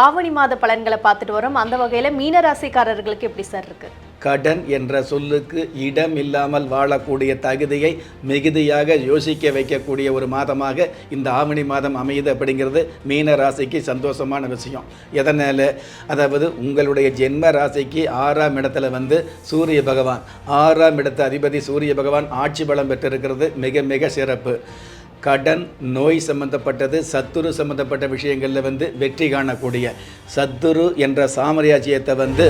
ஆவணி மாத பலன்களை பார்த்துட்டு வரோம். அந்த வகையில் மீனராசிக்காரர்களுக்கு எப்படி சார் இருக்கு? கடன் என்ற சொல்லுக்கு இடம் இல்லாமல் வாழக்கூடிய தகுதியை மிகுதியாக யோசிக்க வைக்கக்கூடிய ஒரு மாதமாக இந்த ஆவணி மாதம் அமையுது அப்படிங்கிறது மீன ராசிக்கு சந்தோஷமான விஷயம். எதனால்? அதாவது உங்களுடைய ஜென்ம ராசிக்கு ஆறாம் இடத்துல வந்து சூரிய பகவான் ஆறாம் இடத்து அதிபதி சூரிய பகவான் ஆட்சி பலம் பெற்றிருக்கிறது மிக மிக சிறப்பு. கடன் நோய் சம்பந்தப்பட்டது சத்துரு சம்பந்தப்பட்ட விஷயங்களில் வந்து வெற்றி காணக்கூடிய சத்துரு என்ற சாமராஜ்யத்தை வந்து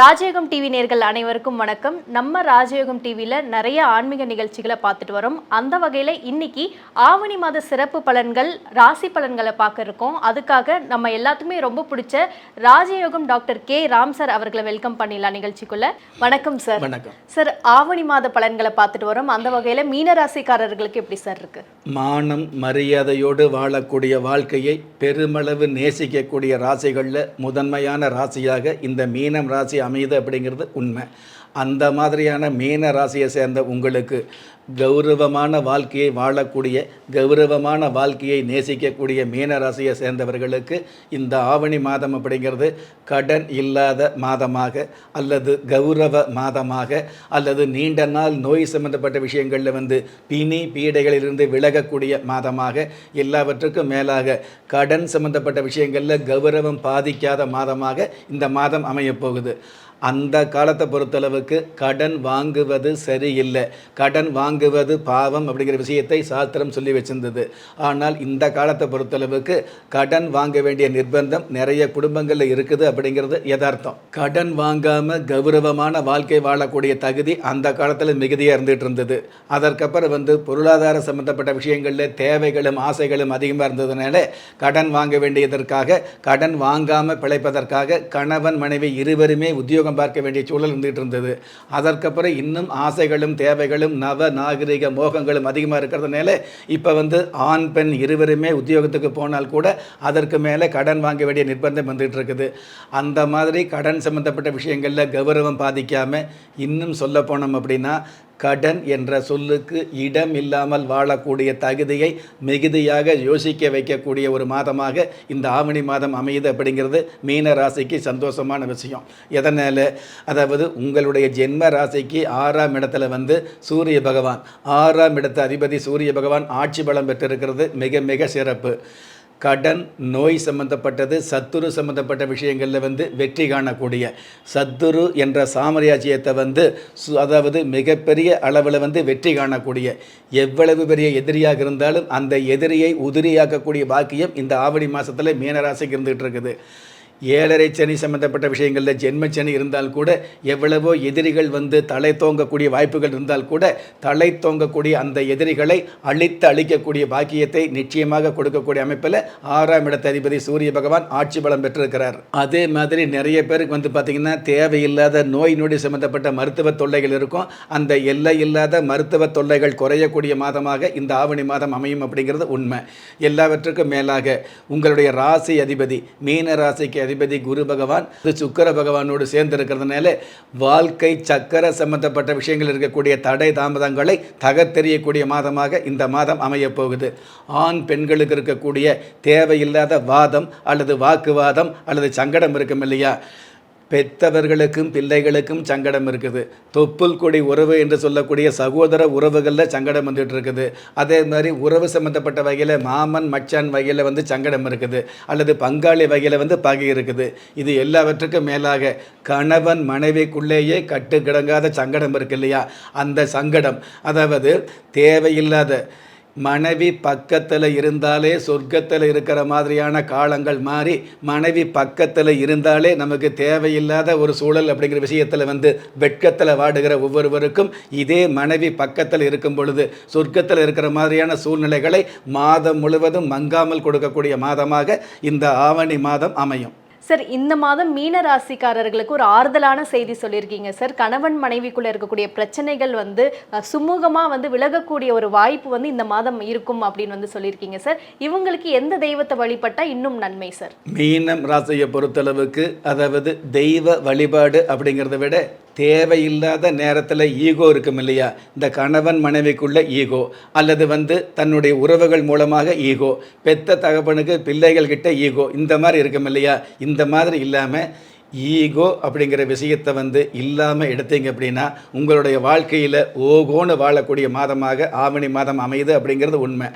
ராஜயோகம் டிவி நேர்கள் அனைவருக்கும் வணக்கம். நம்ம ராஜயோகம் டிவியில் நிறைய ஆன்மீக நிகழ்ச்சிகளை பார்த்துட்டு வரோம். அந்த வகையில் இன்னைக்கு ஆவணி மாத சிறப்பு பலன்கள் ராசி பலன்களை பார்க்க இருக்கோம். அதுக்காக நம்ம எல்லாத்துக்குமே ரொம்ப பிடிச்ச ராஜயோகம் டாக்டர் கே. ராம் சார் அவர்களை வெல்கம் பண்ணிடலாம் நிகழ்ச்சிக்குள்ள. வணக்கம் சார் வணக்கம். சார் ஆவணி மாத பலன்களை பார்த்துட்டு வரோம். அந்த வகையில் மீனராசிக்காரர்களுக்கு எப்படி சார் இருக்கு? மானம் மரியாதையோடு வாழக்கூடிய வாழ்க்கையை பெருமளவு நேசிக்கக்கூடிய ராசிகளில் முதன்மையான ராசியாக இந்த மீனம் ராசி அமையுது அப்படிங்கிறது உண்மை. அந்த மாதிரியான மீன ராசியை சேர்ந்த உங்களுக்கு கௌரவமான வாழ்க்கையை வாழக்கூடிய கௌரவமான வாழ்க்கையை நேசிக்கக்கூடிய மீன ராசியை சேர்ந்தவர்களுக்கு இந்த ஆவணி மாதம் அப்படிங்கிறது கடன் இல்லாத மாதமாக அல்லது கௌரவ மாதமாக அல்லது நீண்ட நாள் நோய் சம்பந்தப்பட்ட விஷயங்களில் வந்து பிணி பீடைகளிலிருந்து விலகக்கூடிய மாதமாக எல்லாவற்றுக்கும் மேலாக கடன் சம்பந்தப்பட்ட விஷயங்களில் கௌரவம் பாதிக்காத மாதமாக இந்த மாதம் அமையப் போகுது அந்த காலத்தை பொறுத்தளவுக்கு கடன் வாங்குவது சரியில்லை. கடன் வாங்குவது பாவம் அப்படிங்கிற விஷயத்தை சாஸ்திரம் சொல்லி வச்சிருந்தது. ஆனால் இந்த காலத்தை பொறுத்தளவுக்கு கடன் வாங்க வேண்டிய நிர்பந்தம் நிறைய குடும்பங்களில் இருக்குது அப்படிங்கிறது யதார்த்தம். கடன் வாங்காமல் கௌரவமான வாழ்க்கை வாழக்கூடிய தகுதி அந்த காலத்தில் மிகுதியாக இருந்துகிட்டு இருந்தது. அதற்கப்புறம் வந்து பொருளாதார சம்பந்தப்பட்ட விஷயங்களில் தேவைகளும் ஆசைகளும் அதிகமாக இருந்ததுனால கடன் வாங்க வேண்டியதற்காக கடன் வாங்காமல் பிழைப்பதற்காக கணவன் மனைவி இருவருமே உத்தியோகம் பார்க்க வேண்டிய சூழல் இருந்துகிட்டு இருந்தது. அதற்கப்புறம் இன்னும் ஆசைகளும் தேவைகளும் நவ நாகரிக மோகங்களும் அதிகமாக இருக்கிறதுனால இப்போ வந்து ஆண் பெண் இருவருமே உத்தியோகத்துக்கு போனால் கூட அதற்கு மேலே கடன் வாங்க வேண்டிய நிர்பந்தம் வந்துகிட்டு இருக்குது. அந்த மாதிரி கடன் சம்பந்தப்பட்ட விஷயங்களில் கௌரவம் பாதிக்காமல் இன்னும் சொல்ல போனோம் அப்படின்னா கடன் என்ற சொல்லுக்கு இடம் இல்லாமல் வாழக்கூடிய தகுதியை மிகுதியாக யோசிக்க வைக்கக்கூடிய ஒரு மாதமாக இந்த ஆவணி மாதம் அமையுது அப்படிங்கிறது மீன ராசிக்கு சந்தோஷமான விஷயம். எதனால்? அதாவது உங்களுடைய ஜென்ம ராசிக்கு ஆறாம் இடத்துல வந்து சூரிய பகவான். ஆறாம் இடத்து அதிபதி சூரிய பகவான் ஆட்சி பலம் பெற்றிருக்கிறது. மிக மிக சிறப்பு. கடன் நோய் சம்பந்தப்பட்டது சத்துரு சம்பந்தப்பட்ட விஷயங்களில் வந்து வெற்றி காணக்கூடிய. சத்துரு என்ற சாமராஜ்யத்தை வந்து சு- அதாவது மிகப்பெரிய அளவில் வந்து வெற்றி காணக்கூடிய. எவ்வளவு பெரிய எதிரியாக இருந்தாலும் அந்த எதிரியை உதிரியாக்கக்கூடிய பாக்கியம் இந்த ஆவணி மாதத்தில் மீனராசிக்கு இருந்துகிட்டு இருக்குது. ஏழரை சனி சம்பந்தப்பட்ட விஷயங்களில் ஜென்மச்சனி இருந்தால் கூட எவ்வளவோ எதிரிகள் வந்து தலை தோங்கக்கூடிய வாய்ப்புகள் இருந்தால் கூட தலை தோங்கக்கூடிய அந்த எதிரிகளை அழித்து அழிக்கக்கூடிய பாக்கியத்தை நிச்சயமாக கொடுக்கக்கூடிய அமைப்பில் ஆறாம் இடத்த அதிபதி சூரிய பகவான் ஆட்சி பலம் பெற்றிருக்கிறார். அதே மாதிரி நிறைய பேருக்கு வந்து பார்த்திங்கன்னா தேவையில்லாத நோய் நொடி சம்பந்தப்பட்ட மருத்துவ தொல்லைகள் இருக்கும். அந்த எல்லை இல்லாத மருத்துவ தொல்லைகள் குறையக்கூடிய மாதமாக இந்த ஆவணி மாதம் அமையும் அப்படிங்கிறது உண்மை. எல்லாவற்றுக்கும் மேலாக உங்களுடைய ராசி அதிபதி மீன ராசிக்கு அதிபதி குரு பகவான் இது சுக்கர பகவானோடு சேர்ந்து இருக்கிறதுனால வாழ்க்கை சக்கர சம்பந்தப்பட்ட விஷயங்கள் இருக்கக்கூடிய தடை தாமதங்களை தகர்த்தெறியக்கூடிய மாதமாக இந்த மாதம் அமையப் போகுது ஆண் பெண்களுக்கு இருக்கக்கூடிய தேவையில்லாத வாதம் அல்லது வாக்குவாதம் அல்லது சங்கடம் இருக்கும் இல்லையா? பெத்தவர்களுக்கும் பிள்ளைகளுக்கும் சங்கடம் இருக்குது. தொப்புள் கொடி உறவு என்று சொல்லக்கூடிய சகோதர உறவுகளில் சங்கடம் வந்துட்டு இருக்குது. அதே மாதிரி உறவு சம்மந்தப்பட்ட வகையில் மாமன் மச்சான் வகையில் வந்து சங்கடம் இருக்குது. அல்லது பங்காளி வகையில் வந்து பகை இருக்குது. இது எல்லாவற்றுக்கும் மேலாக கணவன் மனைவிக்குள்ளேயே கட்டுக்கிடங்காத சங்கடம் இருக்கு இல்லையா? அந்த சங்கடம். அதாவது தேவையில்லாத மனைவி பக்கத்தில் இருந்தாலே சொர்க்கத்தில் இருக்கிற மாதிரியான காலங்கள் மாறி மனைவி பக்கத்தில் இருந்தாலே நமக்கு தேவையில்லாத ஒரு சூழல் அப்படிங்கிற விஷயத்தில் வந்து வெட்கத்தில் வாடுகிற ஒவ்வொருவருக்கும் இதே மனைவி பக்கத்தில் இருக்கும் பொழுது சொர்க்கத்தில் இருக்கிற மாதிரியான சூழ்நிலைகளை மாதம் முழுவதும் மங்காமல் கொடுக்கக்கூடிய மாதமாக இந்த ஆவணி மாதம் அமையும். சார் இந்த மாதம் மீன ராசிக்காரர்களுக்கு ஒரு ஆறுதலான செய்தி சொல்லியிருக்கீங்க. சார் கணவன் மனைவிக்குள்ள இருக்கக்கூடிய பிரச்சனைகள் வந்து சுமூகமாக சுமூகமா வந்து விலகக்கூடிய ஒரு வாய்ப்பு வந்து இந்த மாதம் இருக்கும் அப்படின்னு வந்து சொல்லியிருக்கீங்க. சார் இவங்களுக்கு எந்த தெய்வத்தை வழிபட்டா இன்னும் நன்மை சார்? மீனம் ராசியை பொறுத்தளவுக்கு அதாவது தெய்வ வழிபாடு அப்படிங்கிறத விட தேவையில்லாத நேரத்தில் ஈகோ இருக்கும் இல்லையா? இந்த கணவன் மனைவிக்குள்ள ஈகோ. அல்லது வந்து தன்னுடைய உறவுகள் மூலமாக ஈகோ. பெத்த தகப்பனுக்கு பிள்ளைகள் கிட்ட ஈகோ. இந்த மாதிரி இருக்கும் இல்லையா? இந்த மாதிரி இல்லாமல் ஈகோ அப்படிங்கிற விஷயத்தை வந்து இல்லாமல் எடுத்தீங்க அப்படின்னா உங்களுடைய வாழ்க்கையில் ஓகோன்னு வாழக்கூடிய மாதமாக ஆவணி மாதம் அமையுது அப்படிங்கிறது உண்மை.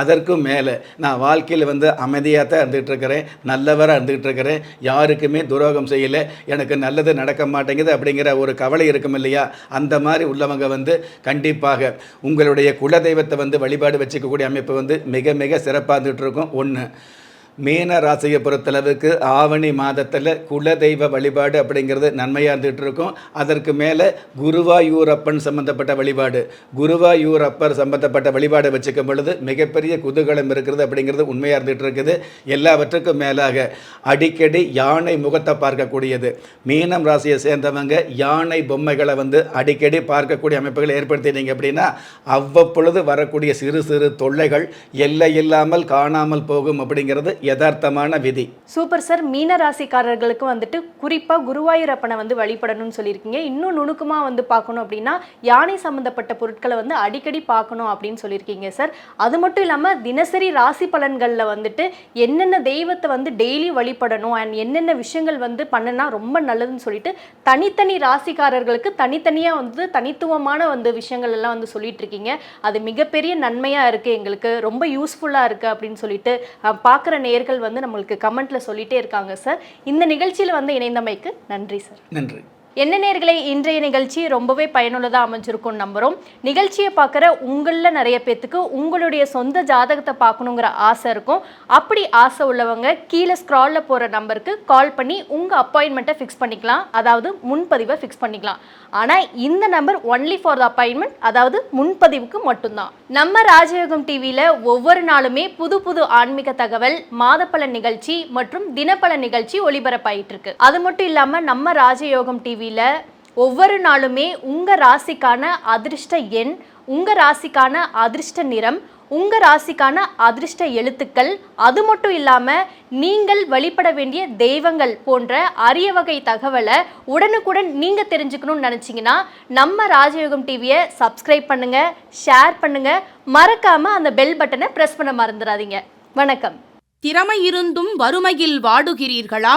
அதற்கும் மேலே நான் வாழ்க்கையில் வந்து அமைதியாக தான் இருந்துகிட்டு இருக்கிறேன் நல்லவராக இருந்துகிட்டு இருக்கிறேன். யாருக்குமே துரோகம் செய்யலை. எனக்கு நல்லது நடக்க மாட்டேங்குது அப்படிங்கிற ஒரு கவலை இருக்கும் இல்லையா? அந்த மாதிரி உள்ளவங்க வந்து கண்டிப்பாக உங்களுடைய குலதெய்வத்தை வந்து வழிபாடு வச்சுக்கக்கூடிய அமைப்பு வந்து மிக மிக சிறப்பாக இருந்துகிட்டு இருக்கும். ஒன்று மீன ராசியை பொறுத்தளவுக்கு ஆவணி மாதத்தில் குலதெய்வ வழிபாடு அப்படிங்கிறது நன்மையாக இருந்துகிட்டு இருக்கும் அதற்கு மேலே குருவாயூரப்பன் சம்மந்தப்பட்ட வழிபாடு. குருவாயூரப்பர் சம்மந்தப்பட்ட வழிபாடு வச்சுக்கும் பொழுது மிகப்பெரிய குதூகலம் இருக்கிறது அப்படிங்கிறது உண்மையாக இருந்துகிட்டு இருக்குது எல்லாவற்றுக்கும் மேலாக அடிக்கடி யானை முகத்தை பார்க்கக்கூடியது. மீனம் ராசியை சேர்ந்தவங்க யானை பொம்மைகளை வந்து அடிக்கடி பார்க்கக்கூடிய அமைப்புகளை ஏற்படுத்தினீங்க அப்படின்னா அவ்வப்பொழுது வரக்கூடிய சிறு சிறு தொல்லைகள் எல்லை இல்லாமல் காணாமல் போகும் அப்படிங்கிறது யதார்த்தமான விதி. சூப்பர் சார் மீன ராசிக்காரர்களுக்கு வந்துட்டு குறிப்பாக குருவாயூரப்பனை வந்து வழிபடணும்னு சொல்லியிருக்கீங்க. இன்னும் நுணுக்கமாக வந்து பார்க்கணும் அப்படின்னா யானை சம்மந்தப்பட்ட பொருட்களை வந்து அடிக்கடி பார்க்கணும் அப்படின்னு சொல்லியிருக்கீங்க சார். அது மட்டும் இல்லாமல் தினசரி ராசி பலன்களில் வந்துட்டு என்னென்ன தெய்வத்தை வந்து டெய்லி வழிபடணும் அண்ட் என்னென்ன விஷயங்கள் வந்து பண்ணுனா ரொம்ப நல்லதுன்னு சொல்லிட்டு தனித்தனி ராசிக்காரர்களுக்கு தனித்தனியாக வந்து தனித்துவமான வந்து விஷயங்கள் எல்லாம் வந்து சொல்லிட்டு இருக்கீங்க அது மிகப்பெரிய நன்மையாக இருக்குது எங்களுக்கு. ரொம்ப யூஸ்ஃபுல்லாக இருக்குது அப்படின்னு சொல்லிட்டு பார்க்குற நேர்கள் வந்து நம்மளுக்கு கமெண்ட்ல சொல்லிட்டே இருக்காங்க சார். இந்த நிகழ்ச்சியில் வந்து இணைந்தமைக்கு நன்றி சார். நன்றி. என்ன நேர்களை இன்றைய நிகழ்ச்சி ரொம்பவே பயனுள்ளதாக அமைஞ்சிருக்கும் நம்புகிறோம் நிகழ்ச்சியை பார்க்குற உங்களில் நிறைய பேர்த்துக்கு உங்களுடைய சொந்த ஜாதகத்தை பார்க்கணுங்கிற ஆசை இருக்கும். அப்படி ஆசை உள்ளவங்க கீழே ஸ்க்ராலில் போகிற நம்பருக்கு கால் பண்ணி உங்கள் அப்பாயின்மெண்ட்டை ஃபிக்ஸ் பண்ணிக்கலாம். அதாவது முன்பதிவை ஃபிக்ஸ் பண்ணிக்கலாம். ஆனால் இந்த number only for the appointment அதாவது முன்பதிவுக்கு மட்டும்தான். நம்ம ராஜயோகம் டிவியில் ஒவ்வொரு நாளுமே புது புது ஆன்மீக தகவல் மாதப்பல நிகழ்ச்சி மற்றும் தினப்பல நிகழ்ச்சி ஒளிபரப்பாயிட்டு இருக்கு. அது மட்டும் இல்லாமல் நம்ம ராஜயோகம் டிவி டிவியில் ஒவ்வொரு நாளுமே உங்கள் ராசிக்கான அதிர்ஷ்ட எண் உங்கள் ராசிக்கான அதிர்ஷ்ட நிறம் உங்கள் ராசிக்கான அதிர்ஷ்ட எழுத்துக்கள் அது மட்டும் இல்லாமல் நீங்கள் வழிபட வேண்டிய தெய்வங்கள் போன்ற அரிய வகை தகவலை உடனுக்குடன் நீங்கள் தெரிஞ்சுக்கணும்னு நினச்சிங்கன்னா நம்ம ராஜயோகம் டிவியை சப்ஸ்கிரைப் பண்ணுங்கள் ஷேர் பண்ணுங்கள் மறக்காமல் அந்த பெல் பட்டனை ப்ரெஸ் பண்ண மறந்துடாதீங்க. வணக்கம். திறமை இருந்தும் வறுமையில் வாடுகிறீர்களா?